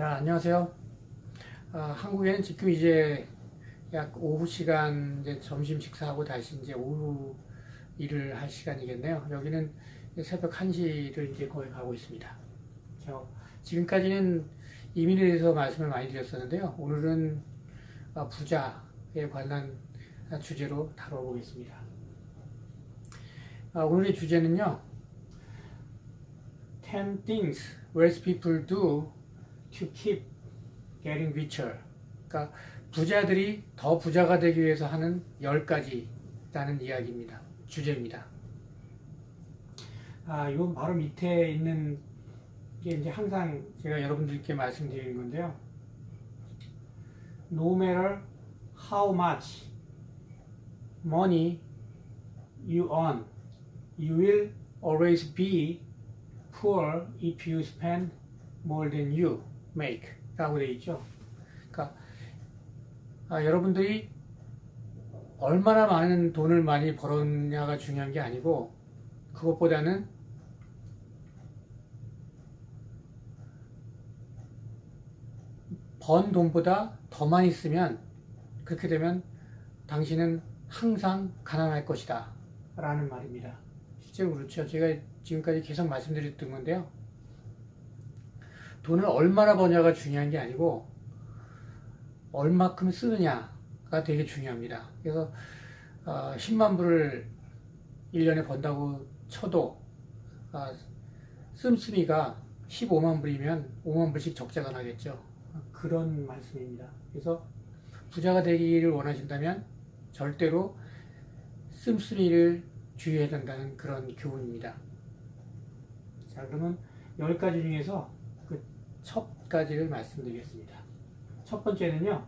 자, 안녕하세요. 아, 한국에는 지금 이제 약 오후 시간 이제 점심 식사하고 다시 이제 오후 일을 할 시간이겠네요. 여기는 새벽 1시를 이제 거의 가고 있습니다. 저, 지금까지는 이민에 대해서 말씀을 많이 드렸었는데요. 오늘은 아, 부자에 관한 주제로 다뤄보겠습니다. 아, 오늘의 주제는요. 10 things rich people do to keep getting richer. 그러니까 부자들이 더 부자가 되기 위해서 하는 10가지라는 이야기입니다. 주제입니다. 아, 이건 바로 밑에 있는 게 이제 항상 제가 여러분들께 말씀드리는 건데요. No matter how much money you earn, you will always be poor if you spend more than you make 라고 되어 있죠. 그러니까 아, 여러분들이 얼마나 많은 돈을 많이 벌었냐가 중요한 게 아니고 그것보다는 번 돈보다 더 많이 쓰면 그렇게 되면 당신은 항상 가난할 것이다 라는 말입니다. 실제로 그렇죠. 제가 지금까지 계속 말씀드렸던 건데요. 돈을 얼마나 버냐가 중요한 게 아니고 얼마큼 쓰느냐가 되게 중요합니다. 그래서 어, 10만 불을 1년에 번다고 쳐도 어, 씀씀이가 15만 불이면 5만 불씩 적자가 나겠죠. 그런 말씀입니다. 그래서 부자가 되기를 원하신다면 절대로 씀씀이를 주의해야 된다는 그런 교훈입니다. 자, 그러면 10가지 중에서 그 첫 가지를 말씀드리겠습니다. 첫 번째는요,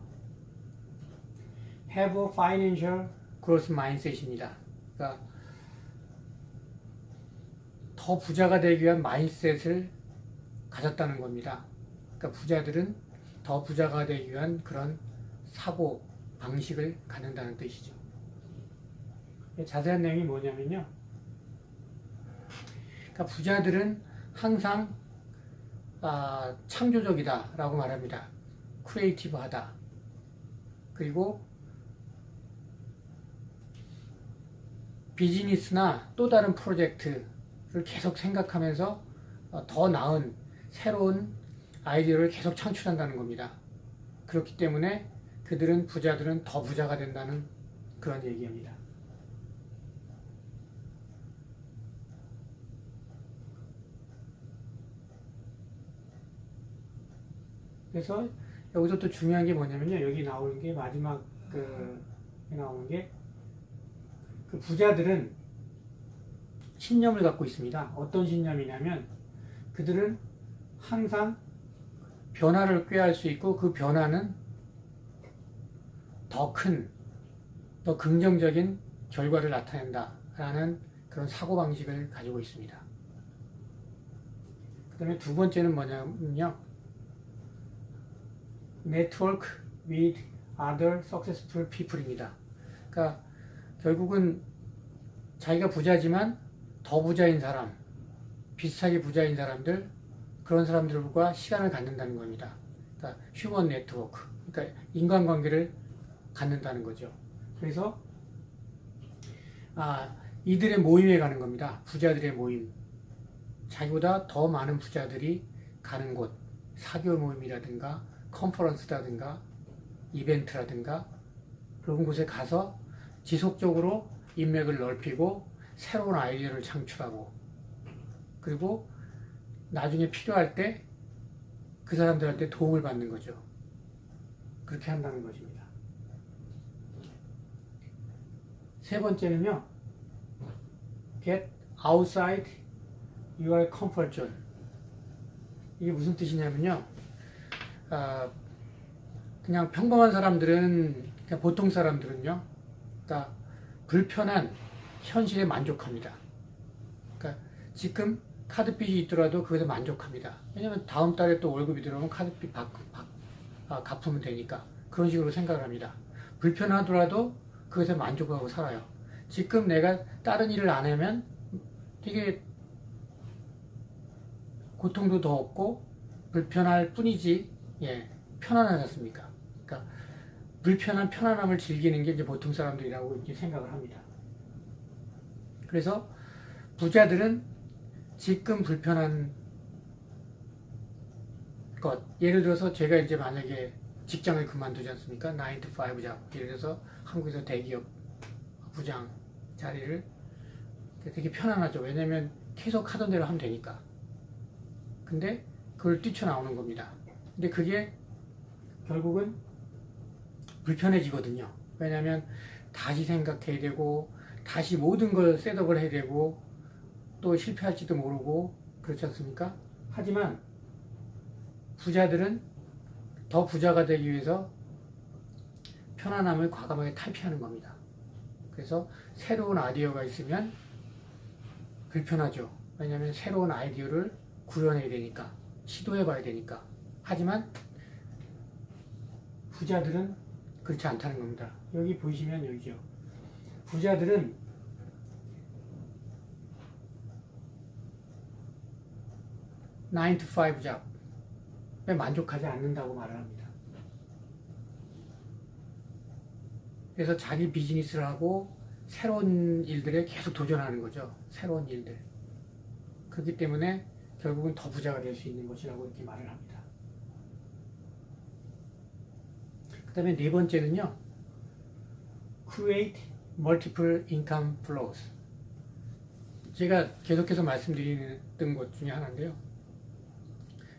have a financial growth mindset입니다. 그러니까 더 부자가 되기 위한 마인셋을 가졌다는 겁니다. 그러니까 부자들은 더 부자가 되기 위한 그런 사고 방식을 갖는다는 뜻이죠. 자세한 내용이 뭐냐면요. 그러니까 부자들은 항상 아, 창조적이다 라고 말합니다. 크리에이티브하다. 그리고 비즈니스나 또 다른 프로젝트를 계속 생각하면서 어, 더 나은 새로운 아이디어를 계속 창출한다는 겁니다. 그렇기 때문에 그들은 부자들은 더 부자가 된다는 그런 얘기입니다. 그래서 여기서 또 중요한 게 뭐냐면요. 여기 나오는 게 마지막 그 나오는 게 그 부자들은 신념을 갖고 있습니다. 어떤 신념이냐면 그들은 항상 변화를 꾀할 수 있고 그 변화는 더 큰, 더 긍정적인 결과를 나타낸다라는 그런 사고방식을 가지고 있습니다. 그 다음에 두 번째는 뭐냐면요. Network with other successful people입니다. 그러니까 결국은 자기가 부자지만 더 부자인 사람, 비슷하게 부자인 사람들, 그런 사람들과 시간을 갖는다는 겁니다. 그러니까 휴먼 네트워크, 그러니까 인간관계를 갖는다는 거죠. 그래서 아, 이들의 모임에 가는 겁니다. 부자들의 모임. 자기보다 더 많은 부자들이 가는 곳, 사교 모임이라든가 컨퍼런스라든가 이벤트라든가 그런 곳에 가서 지속적으로 인맥을 넓히고 새로운 아이디어를 창출하고 그리고 나중에 필요할 때 그 사람들한테 도움을 받는 거죠. 그렇게 한다는 것입니다. 세 번째는요. get outside your comfort zone. 이게 무슨 뜻이냐면요. 아, 그냥 평범한 사람들은 그냥 보통 사람들은요. 그러니까 불편한 현실에 만족합니다. 그러니까 지금 카드빚이 있더라도 그것에 만족합니다. 왜냐면 다음 달에 또 월급이 들어오면 카드빚 바, 바, 아, 갚으면 되니까 그런 식으로 생각을 합니다. 불편하더라도 그것에 만족하고 살아요. 지금 내가 다른 일을 안 하면 되게 고통도 더 없고 불편할 뿐이지 예, 편안하지 않습니까? 그러니까 불편한 편안함을 즐기는 게 이제 보통 사람들이라고 이렇게 생각을 합니다. 그래서 부자들은 지금 불편한 것, 예를 들어서 제가 이제 만약에 직장을 그만두지 않습니까? 9 to 5 잡. 예를 들어서 한국에서 대기업 부장 자리를 되게 편안하죠. 왜냐면 계속 하던 대로 하면 되니까. 근데 그걸 뛰쳐나오는 겁니다. 근데 그게 결국은 불편해지거든요. 왜냐면 다시 생각해야 되고, 다시 모든 걸 셋업을 해야 되고, 또 실패할지도 모르고, 그렇지 않습니까? 하지만 부자들은 더 부자가 되기 위해서 편안함을 과감하게 탈피하는 겁니다. 그래서 새로운 아이디어가 있으면 불편하죠. 왜냐하면 새로운 아이디어를 구현해야 되니까, 시도해 봐야 되니까. 하지만 부자들은 그렇지 않다는 겁니다. 여기 보시면 여기죠. 부자들은 (9 to 5) 잡에 만족하지 않는다고 말을 합니다. 그래서 자기 비즈니스를 하고 새로운 일들에 계속 도전하는 거죠. 새로운 일들. 그렇기 때문에 결국은 더 부자가 될 수 있는 것이라고 이렇게 말을 합니다. 그 다음에 네 번째는요. create multiple income flows. 제가 계속해서 말씀드리는 것 중에 하나인데요.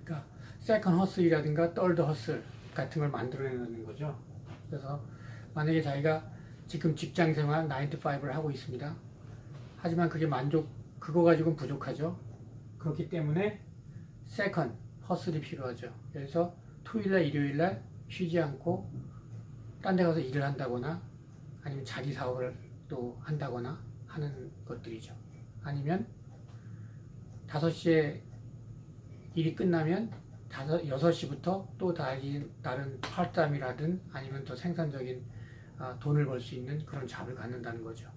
그러니까 second hustle이라든가 third hustle 같은 걸 만들어내는 거죠. 그래서 만약에 자기가 지금 직장 생활 9 to 5를 하고 있습니다. 하지만 그게 만족, 그거 가지고는 부족하죠. 그렇기 때문에 second hustle이 필요하죠. 그래서 토요일날, 일요일날 쉬지 않고 딴 데 가서 일을 한다거나 아니면 자기 사업을 또 한다거나 하는 것들이죠. 아니면 5시에 일이 끝나면 5, 6시부터 또 다른, 파트타임이라든 아니면 더 생산적인 아, 돈을 벌 수 있는 그런 잡을 갖는다는 거죠.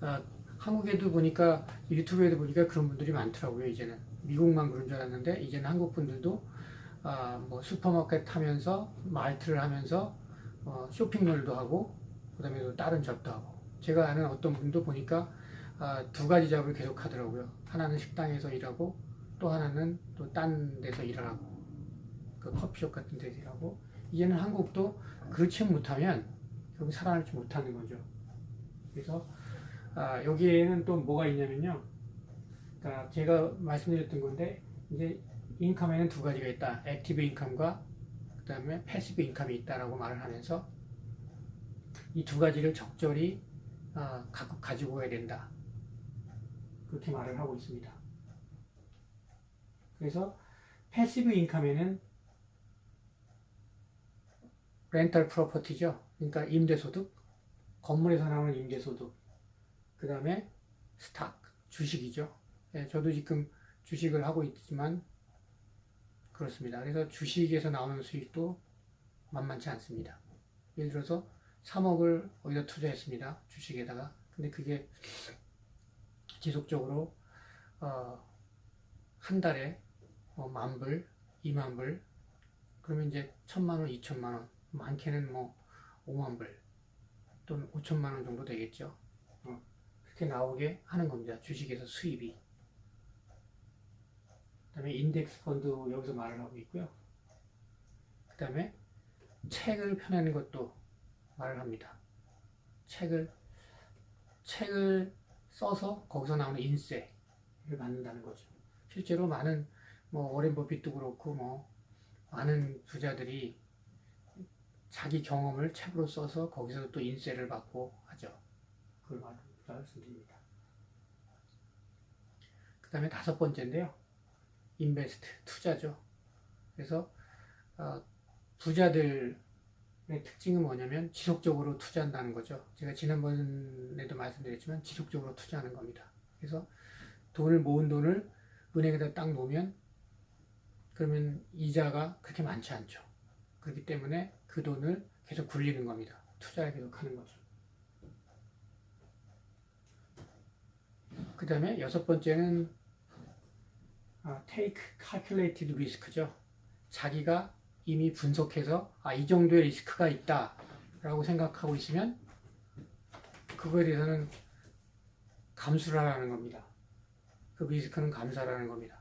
아, 한국에도 보니까 유튜브에도 보니까 그런 분들이 많더라고요. 이제는 미국만 그런 줄 알았는데 이제는 한국 분들도 아, 뭐 슈퍼마켓 하면서 말트를 하면서 어, 쇼핑몰도 하고 그다음에 또 다른 잡도 하고 제가 아는 어떤 분도 보니까 아, 두 가지 잡을 계속 하더라고요. 하나는 식당에서 일하고 또 하나는 또 딴 데서 일을 하고 그 커피숍 같은 데서 일하고 이제는 한국도 그렇지 못하면 결국 살아남지 못하는 거죠. 그래서 아, 여기에는 또 뭐가 있냐면요. 그러니까 제가 말씀드렸던 건데 이제 인컴에는 두 가지가 있다. 액티브 인컴과 그다음에 패시브 인컴이 있다라고 말을 하면서 이 두 가지를 적절히 아, 갖고 가지고 가야 된다. 그렇게 말을 하고 있습니다. 그래서 패시브 인컴에는 렌탈 프로퍼티죠. 그러니까 임대소득, 건물에서 나오는 임대소득, 그 다음에 스탁, 주식이죠. 네, 저도 지금 주식을 하고 있지만 그렇습니다. 그래서 주식에서 나오는 수익도 만만치 않습니다. 예를 들어서 3억을 어디다 투자했습니다. 주식에다가. 근데 그게 지속적으로 어, 한 달에 어, 만 불, 이만 불, 그러면 이제 천만 원, 이천만 원, 많게는 뭐 5만 불 또는 5천만 원 정도 되겠죠. 어, 그렇게 나오게 하는 겁니다. 주식에서 수입이. 그 다음에 인덱스 펀드 여기서 말을 하고 있고요. 그 다음에 책을 펴내는 것도 말을 합니다. 책을, 책을 써서 거기서 나오는 인세를 받는다는 거죠. 실제로 많은 뭐 워렌 버핏도 그렇고 뭐 많은 부자들이 자기 경험을 책으로 써서 거기서 또 인세를 받고 하죠. 그걸 말씀드립니다. 그 다음에 다섯 번째인데요. 인베스트, 투자죠. 그래서 어, 부자들의 특징은 뭐냐면 지속적으로 투자한다는 거죠. 제가 지난번에도 말씀드렸지만 지속적으로 투자하는 겁니다. 그래서 돈을 모은 돈을 은행에다 딱 놓으면 그러면 이자가 그렇게 많지 않죠. 그렇기 때문에 그 돈을 계속 굴리는 겁니다. 투자를 계속 하는 거죠. 그 다음에 여섯 번째는 아, take calculated risk죠. 자기가 이미 분석해서 아, 이 정도의 리스크가 있다 라고 생각하고 있으면 그거에 대해서는 감수를 하라는 겁니다. 그 리스크는 감수하라는 겁니다.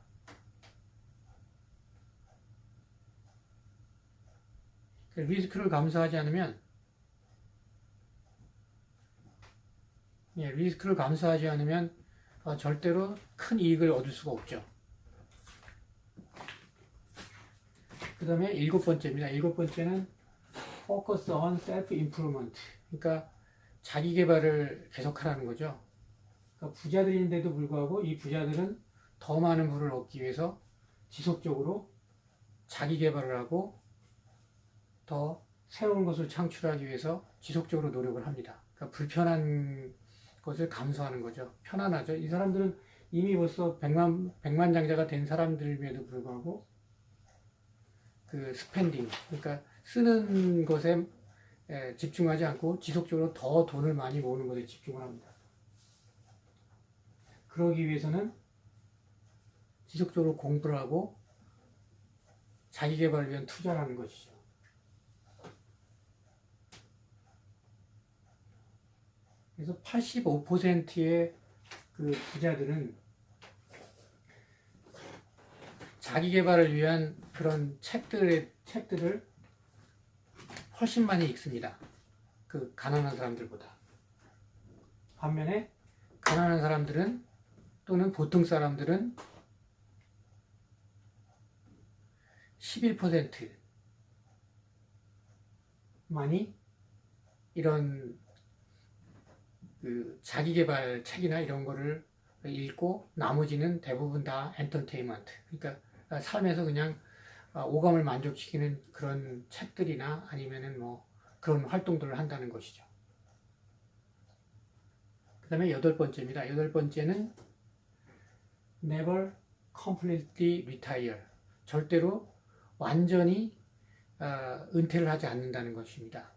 그 리스크를 감수하지 않으면 예, 리스크를 감수하지 않으면 어, 절대로 큰 이익을 얻을 수가 없죠. 그 다음에 일곱 번째입니다. 일곱 번째는 focus on self improvement. 그러니까 자기 개발을 계속하라는 거죠. 그러니까 부자들인데도 불구하고 이 부자들은 더 많은 부를 얻기 위해서 지속적으로 자기 개발을 하고 더 새로운 것을 창출하기 위해서 지속적으로 노력을 합니다. 그러니까 불편한 것을 감수하는 거죠. 편안하죠. 이 사람들은 이미 벌써 백만, 백만 장자가 된 사람들임에도 불구하고 그 스펜딩, 그러니까 쓰는 것에 에, 집중하지 않고 지속적으로 더 돈을 많이 모으는 것에 집중을 합니다. 그러기 위해서는 지속적으로 공부를 하고 자기 개발을 위한 투자를 하는 것이죠. 그래서 85%의 그 부자들은 자기 개발을 위한 그런 책들의 책들을 훨씬 많이 읽습니다. 그 가난한 사람들보다. 반면에 가난한 사람들은 또는 보통 사람들은 11% 많이 이런 그 자기 개발 책이나 이런 거를 읽고 나머지는 대부분 다 엔터테인먼트. 그러니까 삶에서 그냥 오감을 만족시키는 그런 책들이나 아니면은 뭐 그런 활동들을 한다는 것이죠. 그 다음에 여덟 번째입니다. 여덟 번째는 never completely retire. 절대로 완전히 어, 은퇴를 하지 않는다는 것입니다.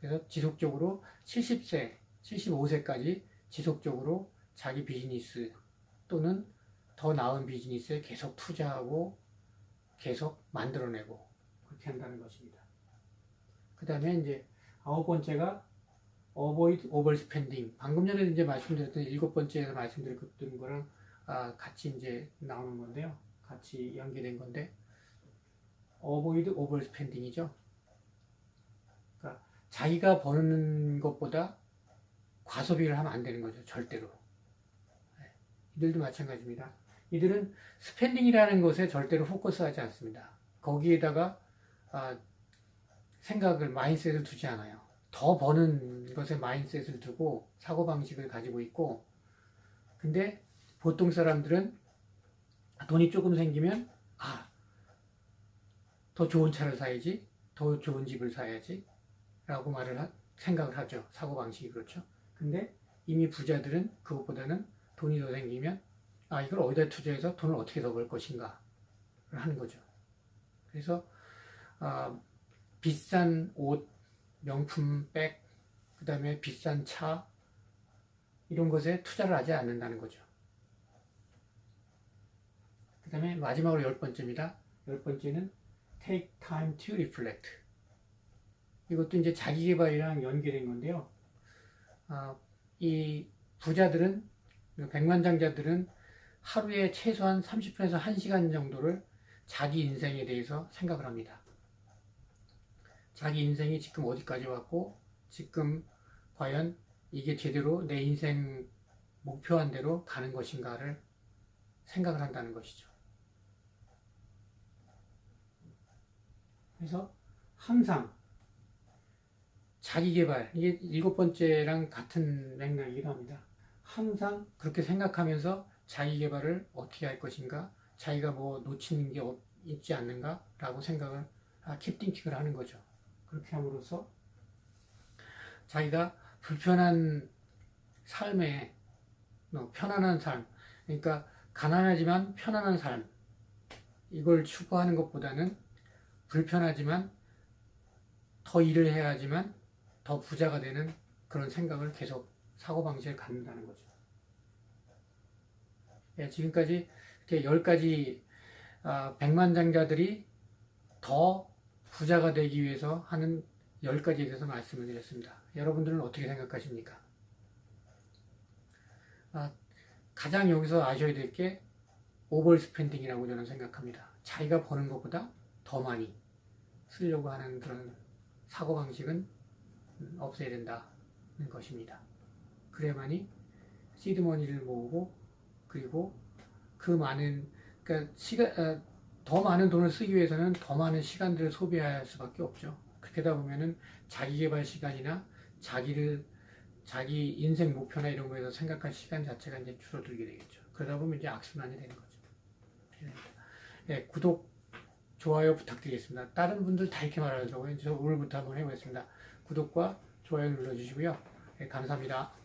그래서 지속적으로 70세, 75세까지 지속적으로 자기 비즈니스 또는 더 나은 비즈니스에 계속 투자하고 계속 만들어내고 그렇게 한다는 것입니다. 그 다음에 이제 아홉 번째가 avoid overspending. 방금 전에 이제 말씀드렸던 일곱 번째에서 말씀드렸던 거랑 아, 같이 이제 나오는 건데요. 같이 연계된 건데 avoid overspending이죠. 그러니까 자기가 버는 것보다 과소비를 하면 안 되는 거죠. 절대로. 네. 이들도 마찬가지입니다. 이들은 스펜딩이라는 것에 절대로 포커스하지 않습니다. 거기에다가 아, 생각을 마인셋을 두지 않아요. 더 버는 것에 마인셋을 두고 사고 방식을 가지고 있고 근데 보통 사람들은 돈이 조금 생기면 아, 더 좋은 차를 사야지 더 좋은 집을 사야지 라고 말을 하, 생각을 하죠. 사고 방식이 그렇죠. 근데 이미 부자들은 그것보다는 돈이 더 생기면 아, 이걸 어디다 투자해서 돈을 어떻게 더 벌 것인가를 하는 거죠. 그래서 아, 비싼 옷, 명품 백, 그 다음에 비싼 차, 이런 것에 투자를 하지 않는다는 거죠. 그 다음에 마지막으로 열 번째입니다. 열 번째는 take time to reflect. 이것도 이제 자기 개발이랑 연계된 건데요. 아, 이 부자들은, 백만장자들은 하루에 최소한 30분에서 1시간 정도를 자기 인생에 대해서 생각을 합니다. 자기 인생이 지금 어디까지 왔고, 지금 과연 이게 제대로 내 인생 목표한 대로 가는 것인가를 생각을 한다는 것이죠. 그래서 항상 자기 개발, 이게 일곱 번째랑 같은 맥락이기도 합니다. 항상 그렇게 생각하면서 자기 개발을 어떻게 할 것인가, 자기가 뭐 놓치는 게 있지 않는가, 라고 생각을, 아, 킵띵킹을 하는 거죠. 그렇게 함으로써 자기가 불편한 삶에, 뭐 편안한 삶, 그러니까 가난하지만 편안한 삶, 이걸 추구하는 것보다는 불편하지만 더 일을 해야 하지만 더 부자가 되는 그런 생각을 계속 사고방식을 갖는다는 거죠. 예, 지금까지 이제 10가지 아, 백만장자들이 더 부자가 되기 위해서 하는 10가지에 대해서 말씀을 드렸습니다. 여러분들은 어떻게 생각하십니까? 아, 가장 여기서 아셔야 될 게 오버 스펜딩이라고 저는 생각합니다. 자기가 버는 것보다 더 많이 쓰려고 하는 그런 사고방식은 음, 없애야 된다는 것입니다. 그래야만이 시드머니를 모으고 그리고 그 많은 그러니까 시간 어, 더 많은 돈을 쓰기 위해서는 더 많은 시간들을 소비할 수밖에 없죠. 그렇게 하다 보면은 자기 개발 시간이나 자기를 자기 인생 목표나 이런 거에서 생각할 시간 자체가 이제 줄어들게 되겠죠. 그러다 보면 이제 악순환이 되는 거죠. 예, 구독, 좋아요 부탁드리겠습니다. 다른 분들 다 이렇게 말하더라고요. 저 오늘부터 한번 해보겠습니다. 구독과 좋아요 눌러주시고요. 예, 감사합니다.